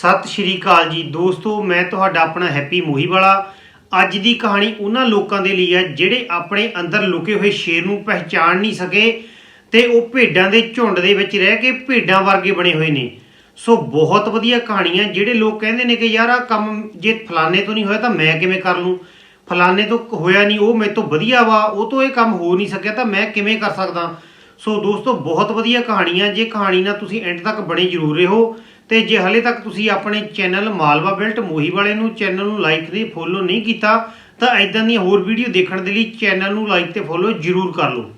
ਸਤਿ ਸ਼੍ਰੀ ਅਕਾਲ ਜੀ ਦੋਸਤੋ, ਮੈਂ ਤੁਹਾਡਾ ਆਪਣਾ ਹੈਪੀ ਮੋਹੀ ਵਾਲਾ ਅੱਜ ਦੀ ਕਹਾਣੀ ਉਹਨਾਂ ਲੋਕਾਂ ਦੇ ਲਈ ਹੈ ਜਿਹੜੇ ਆਪਣੇ ਅੰਦਰ ਲੁਕੇ ਹੋਏ ਸ਼ੇਰ ਨੂੰ ਪਹਿਚਾਣ ਨਹੀਂ ਸਕੇ ਤੇ ਉਹ ਭੇਡਾਂ ਦੇ ਝੁੰਡ ਦੇ ਵਿੱਚ ਰਹਿ ਕੇ ਭੇਡਾਂ ਵਰਗੇ ਬਣੇ ਹੋਏ ਨੇ। ਸੋ ਬਹੁਤ ਵਧੀਆ ਕਹਾਣੀਆਂ ਜਿਹੜੇ ਲੋਕ ਕਹਿੰਦੇ ਨੇ ਕਿ ਯਾਰ ਆ ਕੰਮ ਜੇ ਫਲਾਣੇ ਤੋਂ ਨਹੀਂ ਹੋਇਆ ਤਾਂ ਮੈਂ ਕਿਵੇਂ ਕਰ ਲੂੰ? ਫਲਾਣੇ ਤੋਂ ਹੋਇਆ ਨਹੀਂ, ਉਹ ਮੇਰੇ ਤੋਂ ਵਧੀਆ ਵਾ, ਉਹ ਤੋਂ ਇਹ ਕੰਮ ਹੋ ਨਹੀਂ ਸਕਿਆ ਤਾਂ ਮੈਂ ਕਿਵੇਂ ਕਰ ਸਕਦਾ? ਸੋ ਦੋਸਤੋ, ਬਹੁਤ ਵਧੀਆ ਕਹਾਣੀਆਂ, ਜੇ ਕਹਾਣੀ ਨਾਲ ਤੁਸੀਂ ਐਂਡ ਤੱਕ ਬਣੇ ਜ਼ਰੂਰ ਰਹੋ। ਤੇ ਜੇ ਹਲੇ ਤੱਕ ਤੁਸੀਂ ਆਪਣੇ ਚੈਨਲ ਮਾਲਵਾ ਬਿਲਟ ਮੋਹੀ ਵਾਲੇ ਨੂੰ ਚੈਨਲ ਨੂੰ ਲਾਈਕ ਤੇ ਫੋਲੋ ਨਹੀਂ ਕੀਤਾ, ਤਾਂ ਐਦਾਂ ਦੀਆਂ ਹੋਰ ਵੀਡੀਓ ਦੇਖਣ ਦੇ ਲਈ ਚੈਨਲ ਨੂੰ ਲਾਈਕ ਤੇ ਫੋਲੋ ਜ਼ਰੂਰ ਕਰ ਲਓ।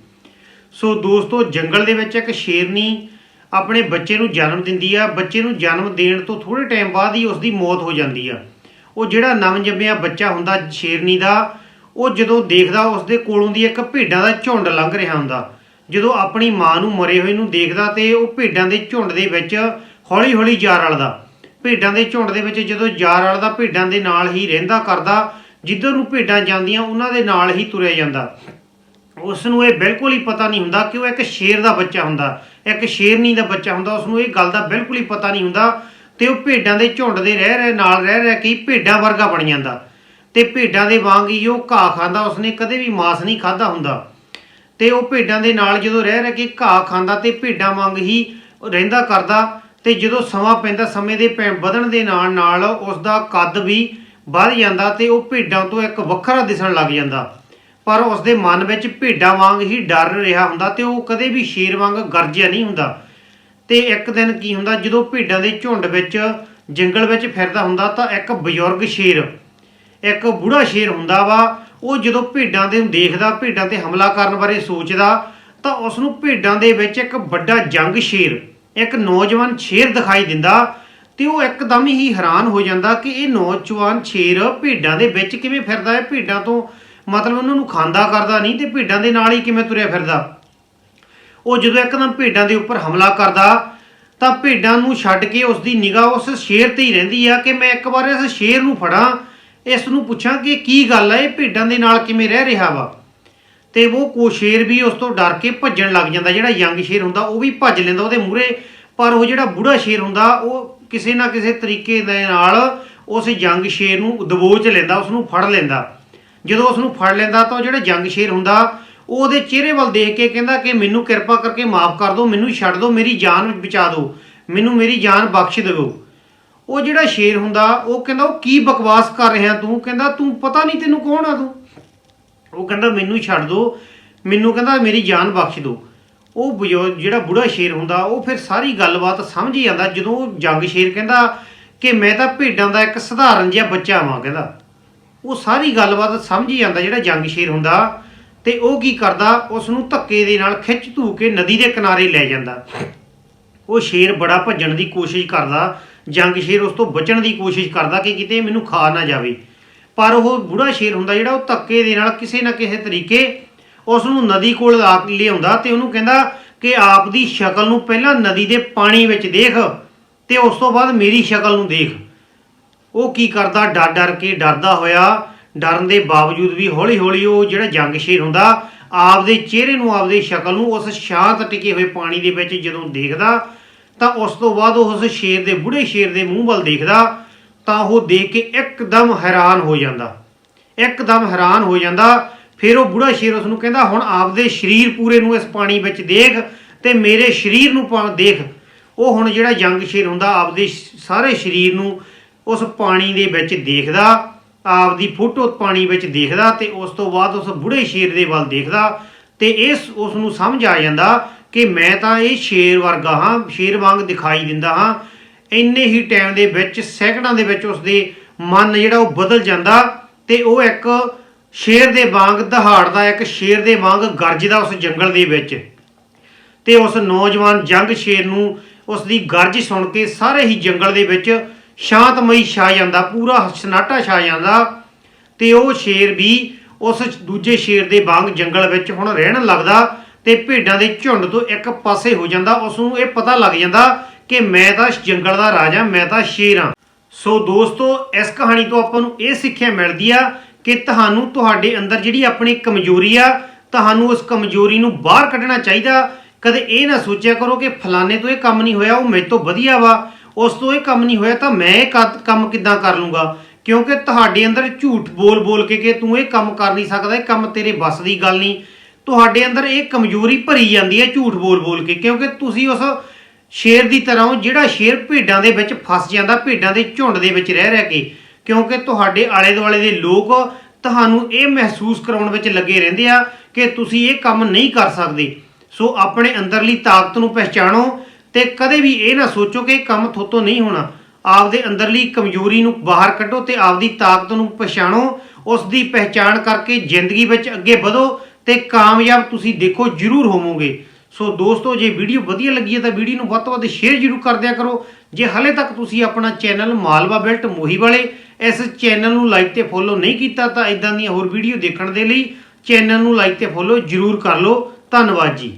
ਸੋ ਦੋਸਤੋ, ਜੰਗਲ ਦੇ ਵਿੱਚ ਇੱਕ ਸ਼ੇਰਨੀ ਆਪਣੇ ਬੱਚੇ ਨੂੰ ਜਨਮ ਦਿੰਦੀ ਆ। ਬੱਚੇ ਨੂੰ ਜਨਮ ਦੇਣ ਤੋਂ ਥੋੜੇ ਟਾਈਮ ਬਾਅਦ ਹੀ ਉਸ ਦੀ ਮੌਤ ਹੋ ਜਾਂਦੀ ਆ। ਉਹ ਜਿਹੜਾ ਨਵ ਜੰਮਿਆ ਬੱਚਾ ਹੁੰਦਾ ਸ਼ੇਰਨੀ ਦਾ, ਉਹ ਜਦੋਂ ਦੇਖਦਾ ਉਸ ਦੇ ਕੋਲੋਂ ਦੀ ਇੱਕ ਭੇਡਾਂ ਦਾ ਝੁੰਡ ਲੰਘ ਰਿਹਾ ਹੁੰਦਾ। ਜਦੋਂ ਆਪਣੀ ਮਾਂ ਨੂੰ ਮਰੇ ਹੋਏ ਨੂੰ ਦੇਖਦਾ ਤੇ ਉਹ ਭੇਡਾਂ ਦੇ ਝੁੰਡ ਦੇ ਵਿੱਚ ਹੌਲੀ-ਹੌਲੀ ਜਾ ਰਲਦਾ। ਭੇਡਾਂ ਦੇ ਝੁੰਡ ਦੇ ਵਿੱਚ ਜਦੋਂ ਜਾ ਰਲਦਾ, ਭੇਡਾਂ ਦੇ ਨਾਲ ਹੀ ਰਹਿੰਦਾ ਕਰਦਾ। ਜਿੱਧਰ ਨੂੰ ਭੇਡਾਂ ਜਾਂਦੀਆਂ, ਉਹਨਾਂ ਦੇ ਨਾਲ ਹੀ ਤੁਰਿਆ ਜਾਂਦਾ। ਉਸ ਨੂੰ ਇਹ ਬਿਲਕੁਲ ਹੀ ਪਤਾ ਨਹੀਂ ਹੁੰਦਾ ਕਿ ਉਹ ਇੱਕ ਸ਼ੇਰ ਦਾ ਬੱਚਾ ਹੁੰਦਾ। ਇੱਕ ਸ਼ੇਰਨੀ ਦਾ ਬੱਚਾ ਹੁੰਦਾ ਉਸ ਨੂੰ ਇਹ ਗੱਲ ਦਾ ਬਿਲਕੁਲ ਹੀ ਪਤਾ ਨਹੀਂ ਹੁੰਦਾ ਤੇ ਉਹ ਭੇਡਾਂ ਦੇ ਝੁੰਡ ਦੇ ਰਹਿ ਰਹਿ, ਨਾਲ ਰਹਿ ਰਹਿ ਕੇ ਭੇਡਾਂ ਵਰਗਾ ਬਣ ਜਾਂਦਾ। ਤੇ ਭੇਡਾਂ ਦੇ ਵਾਂਗ ਹੀ ਉਹ ਘਾਹ ਖਾਂਦਾ, ਉਸਨੇ ਕਦੇ ਵੀ ਮਾਸ ਨਹੀਂ ਖਾਦਾ ਹੁੰਦਾ। ਤੇ ਉਹ ਭੇਡਾਂ ਦੇ ਨਾਲ ਜਦੋਂ ਰਹਿ ਰਹਿ ਕੇ ਘਾਹ ਖਾਂਦਾ ਤੇ ਭੇਡਾਂ ਵਾਂਗ ਹੀ ਰਹਿੰਦਾ ਕਰਦਾ ਤੇ ਜਦੋਂ ਸਮਾਂ ਪੈਂਦਾ ਸਮੇਂ ਦੇ ਪੈ- ਵਧਣ ਦੇ ਨਾਲ ਨਾਲ ਉਸ ਦਾ ਕੱਦ ਵੀ ਵੱਧ ਜਾਂਦਾ ਤੇ ਉਹ ਭੇਡਾਂ ਤੋਂ ਇੱਕ ਵੱਖਰਾ ਦਿਸਣ ਲੱਗ ਜਾਂਦਾ। ਪਰ ਉਸ ਦੇ ਮਨ ਵਿੱਚ ਭੇਡਾਂ ਵਾਂਗ ਹੀ ਡਰ ਰਿਹਾ ਹੁੰਦਾ ਤੇ ਉਹ ਕਦੇ ਵੀ ਸ਼ੇਰ ਵਾਂਗ ਗਰਜਿਆ ਨਹੀਂ ਹੁੰਦਾ। ਤੇ ਇੱਕ ਦਿਨ ਕੀ ਹੁੰਦਾ, ਜਦੋਂ ਭੇਡਾਂ ਦੇ ਝੁੰਡ ਵਿੱਚ, ਜੰਗਲ ਵਿੱਚ ਫਿਰਦਾ ਹੁੰਦਾ ਤਾਂ ਇੱਕ ਬਜ਼ੁਰਗ ਸ਼ੇਰ, ਇੱਕ ਬੁੜਾ ਸ਼ੇਰ ਹੁੰਦਾ ਵਾ। ਉਹ ਜਦੋਂ ਭੇਡਾਂ ਦੇ ਨੂੰ ਦੇਖਦਾ, ਭੇਡਾਂ ਤੇ ਹਮਲਾ ਕਰਨ ਬਾਰੇ ਸੋਚਦਾ ਤਾਂ ਉਸ ਨੂੰ ਭੇਡਾਂ ਦੇ ਵਿੱਚ ਇੱਕ ਵੱਡਾ ਜੰਗ ਸ਼ੇਰ ਇੱਕ ਨੌਜਵਾਨ ਸ਼ੇਰ ਦਿਖਾਈ ਦਿੰਦਾ ਤੇ ਉਹ ਇੱਕਦਮ ਹੀ ਹੈਰਾਨ ਹੋ ਜਾਂਦਾ ਕਿ ਇਹ ਨੌਜਵਾਨ ਸ਼ੇਰ ਭੇਡਾਂ ਦੇ ਵਿੱਚ ਕਿਵੇਂ ਫਿਰਦਾ ਹੈ? ਭੇਡਾਂ ਤੋਂ ਮਤਲਬ ਉਹਨਾਂ ਨੂੰ ਖਾਂਦਾ ਕਰਦਾ ਨਹੀਂ ਤੇ ਭੇਡਾਂ ਦੇ ਨਾਲ ਹੀ ਕਿਵੇਂ ਤੁਰਿਆ ਫਿਰਦਾ? ਉਹ ਜਦੋਂ ਇੱਕਦਮ ਭੇਡਾਂ ਦੇ ਉੱਪਰ ਹਮਲਾ ਕਰਦਾ ਤਾਂ ਭੇਡਾਂ ਨੂੰ ਛੱਡ ਕੇ ਉਸ ਦੀ ਨਿਗਾਹ ਉਸ ਸ਼ੇਰ ਤੇ ਹੀ ਰਹਿੰਦੀ ਆ ਕਿ ਮੈਂ ਇੱਕ ਵਾਰ ਇਸ ਸ਼ੇਰ ਨੂੰ ਫੜਾਂ, ਇਸ ਨੂੰ ਪੁੱਛਾਂ ਕਿ ਕੀ ਗੱਲ ਹੈ ਇਹ ਭੇਡਾਂ ਦੇ ਨਾਲ ਕਿਵੇਂ ਰਹਿ ਰਿਹਾ ਵਾ? ਤੇ ਉਹ ਕੋ ਸ਼ੇਰ ਵੀ ਉਸ ਤੋਂ ਡਰ ਕੇ ਭੱਜਣ ਲੱਗ ਜਾਂਦਾ। ਜਿਹੜਾ ਯੰਗ ਸ਼ੇਰ ਹੁੰਦਾ, ਉਹ ਵੀ ਭੱਜ ਲੈਂਦਾ ਉਹਦੇ ਮੂਹਰੇ। ਪਰ ਉਹ ਜਿਹੜਾ ਬੁੜਾ ਸ਼ੇਰ ਹੁੰਦਾ, ਉਹ ਕਿਸੇ ਨਾ ਕਿਸੇ ਤਰੀਕੇ ਦੇ ਨਾਲ ਉਸ ਯੰਗ ਸ਼ੇਰ ਨੂੰ ਦਬੋਚ ਲੈਂਦਾ ਉਸ ਨੂੰ ਫੜ ਲੈਂਦਾ। ਜਦੋਂ ਉਸ ਨੂੰ ਫੜ ਲੈਂਦਾ, ਤਾਂ ਉਹ ਜਿਹੜਾ ਜੰਗ ਸ਼ੇਰ ਹੁੰਦਾ, ਉਹ ਉਹਦੇ ਚਿਹਰੇ ਵੱਲ ਦੇਖ ਕੇ ਕਹਿੰਦਾ ਕਿ ਮੈਨੂੰ ਕਿਰਪਾ ਕਰਕੇ ਮਾਫ ਕਰ ਦਿਓ, ਮੈਨੂੰ ਛੱਡ ਦਿਓ, ਮੇਰੀ ਜਾਨ ਬਚਾ ਦਿਓ, ਮੈਨੂੰ ਮੇਰੀ ਜਾਨ ਬਖਸ਼ ਦਿਓ ਉਹ ਜਿਹੜਾ ਸ਼ੇਰ ਹੁੰਦਾ, ਉਹ ਕਹਿੰਦਾ, ਉਹ ਕੀ ਬਕਵਾਸ ਕਰ ਰਿਹਾ ਤੂੰ? ਕਹਿੰਦਾ, ਤੂੰ ਪਤਾ ਨਹੀਂ ਤੈਨੂੰ ਕੌਣ ਆ ਤੂੰ? ਉਹ ਕਹਿੰਦਾ, ਮੈਨੂੰ ਛੱਡ ਦਿਓ ਮੈਨੂੰ ਕਹਿੰਦਾ, ਮੇਰੀ ਜਾਨ ਬਖਸ਼ ਦਿਓ ਉਹ ਬਜ਼ੁਰਗ, ਜਿਹੜਾ ਬੁੜਾ ਸ਼ੇਰ ਹੁੰਦਾ, ਉਹ ਫਿਰ ਸਾਰੀ ਗੱਲਬਾਤ ਸਮਝ ਹੀ ਜਾਂਦਾ, ਜਦੋਂ ਉਹ ਜੰਗ ਸ਼ੇਰ ਕਹਿੰਦਾ ਕਿ ਮੈਂ ਤਾਂ ਭੇਡਾਂ ਦਾ ਇੱਕ ਸਧਾਰਨ ਜਿਹਾ ਬੱਚਾ ਵਾਂ ਕਹਿੰਦਾ। ਉਹ ਸਾਰੀ ਗੱਲਬਾਤ ਸਮਝ ਹੀ ਜਾਂਦਾ, ਜਿਹੜਾ ਜੰਗ ਸ਼ੇਰ ਹੁੰਦਾ ਤੇ ਉਹ ਕੀ ਕਰਦਾ? ਉਸ ਨੂੰ ਧੱਕੇ ਦੇ ਨਾਲ ਖਿੱਚ ਧੂ ਕੇ ਨਦੀ ਦੇ ਕਿਨਾਰੇ ਲੈ ਜਾਂਦਾ। ਉਹ ਸ਼ੇਰ ਬੜਾ ਭੱਜਣ ਦੀ ਕੋਸ਼ਿਸ਼ ਕਰਦਾ। ਜੰਗ ਸ਼ੇਰ ਉਸ ਤੋਂ ਬਚਣ ਦੀ ਕੋਸ਼ਿਸ਼ ਕਰਦਾ ਕਿ ਕਿਤੇ ਮੈਨੂੰ ਖਾ ਨਾ ਜਾਵੇ। ਪਰ ਉਹ ਬੁੜਾ ਸ਼ੇਰ ਹੁੰਦਾ ਜਿਹੜਾ ਉਹ ਧੱਕੇ ਦੇ ਨਾਲ ਕਿਸੇ ਨਾ ਕਿਸੇ ਤਰੀਕੇ ਉਸ ਨੂੰ ਨਦੀ ਕੋਲ ਆ ਕੇ ਲਿਆਉਂਦਾ ਤੇ ਉਹਨੂੰ ਕਹਿੰਦਾ ਕਿ ਆਪ ਦੀ ਸ਼ਕਲ ਨੂੰ ਪਹਿਲਾਂ ਨਦੀ ਦੇ ਪਾਣੀ ਵਿੱਚ ਦੇਖ ਤੇ ਉਸ ਤੋਂ ਬਾਅਦ ਮੇਰੀ ਸ਼ਕਲ ਨੂੰ ਦੇਖ। ਉਹ ਕੀ ਕਰਦਾ? ਡਰ ਡਰ ਕੇ ਡਰਦਾ ਹੋਇਆ, ਡਰਨ ਦੇ ਬਾਵਜੂਦ ਵੀ ਹੌਲੀ ਹੌਲੀ ਉਹ ਜਿਹੜਾ ਜੰਗ ਸ਼ੇਰ ਹੁੰਦਾ, ਆਪਦੇ ਚਿਹਰੇ ਨੂੰ, ਆਪਦੀ ਸ਼ਕਲ ਨੂੰ ਉਸ ਸ਼ਾਂਤ ਟਿਕੇ ਹੋਏ ਪਾਣੀ ਦੇ ਵਿੱਚ ਜਦੋਂ ਦੇਖਦਾ, ਤਾਂ ਉਸ ਤੋਂ ਬਾਅਦ ਉਹ ਉਸ ਸ਼ੇਰ ਦੇ, ਬੁੜੇ ਸ਼ੇਰ ਦੇ ਮੂੰਹ ਵੱਲ ਦੇਖਦਾ ਤਾਂ ਉਹ ਦੇਖ ਕੇ ਇੱਕਦਮ ਹੈਰਾਨ ਹੋ ਜਾਂਦਾ। ਇੱਕਦਮ ਹੈਰਾਨ ਹੋ ਜਾਂਦਾ। ਫਿਰ ਉਹ ਬੁੜਾ ਸ਼ੇਰ ਉਸ ਨੂੰ ਕਹਿੰਦਾ, ਹੁਣ ਆਪਦੇ ਸਰੀਰ ਪੂਰੇ ਨੂੰ ਇਸ ਪਾਣੀ ਵਿੱਚ ਦੇਖ ਤੇ ਮੇਰੇ ਸਰੀਰ ਨੂੰ ਪਾ- ਦੇਖ। ਉਹ ਹੁਣ ਜਿਹੜਾ ਜੰਗ ਸ਼ੇਰ ਹੁੰਦਾ, ਆਪਦੇ ਸ਼- ਸਾਰੇ ਸਰੀਰ ਨੂੰ ਉਸ ਪਾਣੀ ਦੇ ਵਿੱਚ ਦੇਖਦਾ, ਆਪਦੀ ਫੋਟੋ ਪਾਣੀ ਵਿੱਚ ਦੇਖਦਾ ਤੇ ਉਸ ਤੋਂ ਬਾਅਦ ਉਸ ਬੁੜੇ ਸ਼ੇਰ ਦੇ ਵੱਲ ਦੇਖਦਾ ਤੇ ਇਸ ਉਸ ਨੂੰ ਸਮਝ ਆ ਜਾਂਦਾ ਕਿ ਮੈਂ ਤਾਂ ਇਹ ਸ਼ੇਰ ਵਰਗਾ ਹਾਂ, ਸ਼ੇਰ ਵਾਂਗ ਦਿਖਾਈ ਦਿੰਦਾ ਹਾਂ। ਇੰਨੇ ਹੀ ਟਾਈਮ ਦੇ ਵਿੱਚ, ਸੈਕਿੰਡਾਂ ਦੇ ਵਿੱਚ ਉਸਦੇ ਮਨ ਜਿਹੜਾ ਉਹ ਬਦਲ ਜਾਂਦਾ ਤੇ ਉਹ ਇੱਕ ਸ਼ੇਰ ਦੇ ਵਾਂਗ ਦਹਾੜਦਾ ਇੱਕ ਸ਼ੇਰ ਦੇ ਵਾਂਗ ਗਰਜਦਾ ਉਸ ਜੰਗਲ ਦੇ ਵਿੱਚ। ਤੇ ਉਸ ਨੌਜਵਾਨ ਜੰਗ ਸ਼ੇਰ ਨੂੰ ਉਸ ਦੀ ਗਰਜ ਸੁਣ ਕੇ ਸਾਰੇ ਹੀ ਜੰਗਲ ਦੇ ਵਿੱਚ ਸ਼ਾਂਤਮਈ ਛਾ ਜਾਂਦਾ, ਪੂਰਾ ਸਨਾਟਾ ਛਾ ਜਾਂਦਾ ਤੇ ਉਹ ਸ਼ੇਰ ਵੀ ਉਸ ਦੂਜੇ ਸ਼ੇਰ ਦੇ ਵਾਂਗ ਜੰਗਲ ਵਿੱਚ ਹੁਣ ਰਹਿਣ ਲੱਗਦਾ ਤੇ ਭੇਡਾਂ ਦੇ ਝੁੰਡ ਤੋਂ ਇੱਕ ਪਾਸੇ ਹੋ ਜਾਂਦਾ, ਉਸ ਨੂੰ ਇਹ ਪਤਾ ਲੱਗ ਜਾਂਦਾ ਕਿ ਮੈਂ ਤਾਂ ਜੰਗਲ ਦਾ ਰਾਜਾ, ਮੈਂ ਤਾਂ ਸ਼ੇਰ ਹਾਂ। ਸੋ ਦੋਸਤੋ, ਇਸ ਕਹਾਣੀ ਤੋਂ ਆਪਾਂ ਨੂੰ ਇਹ ਸਿੱਖਿਆ ਮਿਲਦੀ ਆ ਕਿ ਤੁਹਾਨੂੰ ਤੁਹਾਡੇ ਅੰਦਰ ਜਿਹੜੀ ਆਪਣੀ ਕਮਜ਼ੋਰੀ ਆ, ਤੁਹਾਨੂੰ ਉਸ ਕਮਜ਼ੋਰੀ ਨੂੰ ਬਾਹਰ ਕੱਢਣਾ ਚਾਹੀਦਾ। ਕਦੇ ਇਹ ਨਾ ਸੋਚਿਆ ਕਰੋ ਕਿ ਫਲਾਣੇ ਤੋਂ ਇਹ ਕੰਮ ਨਹੀਂ ਹੋਇਆ, ਉਹ ਮੇਰੇ ਤੋਂ ਵਧੀਆ ਵਾ। ਉਸ ਤੋਂ ਇਹ ਕੰਮ ਨਹੀਂ ਹੋਇਆ ਤਾਂ ਮੈਂ ਇਹ ਕਦ- ਕੰਮ ਕਿੱਦਾਂ ਕਰ ਲੂੰਗਾ? ਕਿਉਂਕਿ ਤੁਹਾਡੇ ਅੰਦਰ ਝੂਠ ਬੋਲ ਬੋਲ ਕੇ ਕਿ ਤੂੰ ਇਹ ਕੰਮ ਕਰ ਨਹੀਂ ਸਕਦਾ, ਇਹ ਕੰਮ ਤੇਰੇ ਵੱਸ ਦੀ ਗੱਲ ਨਹੀਂ। ਤੁਹਾਡੇ ਅੰਦਰ ਇਹ ਕਮਜ਼ੋਰੀ ਭਰੀ ਜਾਂਦੀ ਹੈ ਝੂਠ ਬੋਲ ਬੋਲ ਕੇ, ਕਿਉਂਕਿ ਤੁਸੀਂ ਉਸ ਸ਼ੇਰ ਦੀ ਤਰ੍ਹਾਂ ਹੋ ਜਿਹੜਾ ਸ਼ੇਰ ਭੇਡਾਂ ਦੇ ਵਿੱਚ ਫਸ ਜਾਂਦਾ, ਭੇਡਾਂ ਦੇ ਝੁੰਡ ਦੇ ਵਿੱਚ ਰਹਿ ਰਹਿ ਕੇ, ਕਿਉਂਕਿ ਤੁਹਾਡੇ ਆਲੇ ਦੁਆਲੇ ਦੇ ਲੋਕ ਤੁਹਾਨੂੰ ਇਹ ਮਹਿਸੂਸ ਕਰਾਉਣ ਵਿੱਚ ਲੱਗੇ ਰਹਿੰਦੇ ਆ ਕਿ ਤੁਸੀਂ ਇਹ ਕੰਮ ਨਹੀਂ ਕਰ ਸਕਦੇ। ਸੋ ਆਪਣੇ ਅੰਦਰਲੀ ਤਾਕਤ ਨੂੰ ਪਹਿਚਾਣੋ ਤੇ ਕਦੇ ਵੀ ਇਹ ਨਾ ਸੋਚੋ ਕਿ ਇਹ ਕੰਮ ਥੋਤੋਂ ਨਹੀਂ ਹੋਣਾ। ਆਪਦੇ ਅੰਦਰਲੀ ਕਮਜ਼ੋਰੀ ਨੂੰ ਬਾਹਰ ਕੱਢੋ ਤੇ ਆਪਦੀ ਤਾਕਤ ਨੂੰ ਪਛਾਣੋ। ਉਸ ਦੀ ਪਹਿਚਾਣ ਕਰਕੇ ਜ਼ਿੰਦਗੀ ਵਿੱਚ ਅੱਗੇ ਵਧੋ ਤੇ ਕਾਮਯਾਬ ਤੁਸੀਂ ਦੇਖੋ ਜ਼ਰੂਰ ਹੋਵੋਗੇ। ਸੋ ਦੋਸਤੋ, ਜੇ ਵੀਡੀਓ ਵਧੀਆ ਲੱਗੀ ਹੈ ਤਾਂ ਵੀਡੀਓ ਨੂੰ ਵੱਧ ਤੋਂ ਵੱਧ ਸ਼ੇਅਰ ਜ਼ਰੂਰ ਕਰ ਦਿਆ ਕਰੋ। ਜੇ ਹਲੇ ਤੱਕ ਤੁਸੀਂ ਆਪਣਾ ਚੈਨਲ ਮਾਲਵਾ ਬੈਲਟ ਮੋਹੀ ਵਾਲੇ ਇਸ ਚੈਨਲ ਨੂੰ ਲਾਈਕ ਤੇ ਫੋਲੋ ਨਹੀਂ ਕੀਤਾ ਤਾਂ ਇਦਾਂ ਦੀਆਂ ਹੋਰ ਵੀਡੀਓ ਦੇਖਣ ਦੇ ਲਈ ਚੈਨਲ ਨੂੰ ਲਾਈਕ ਤੇ ਫੋਲੋ ਜ਼ਰੂਰ ਕਰ ਲਓ। ਧੰਨਵਾਦ ਜੀ।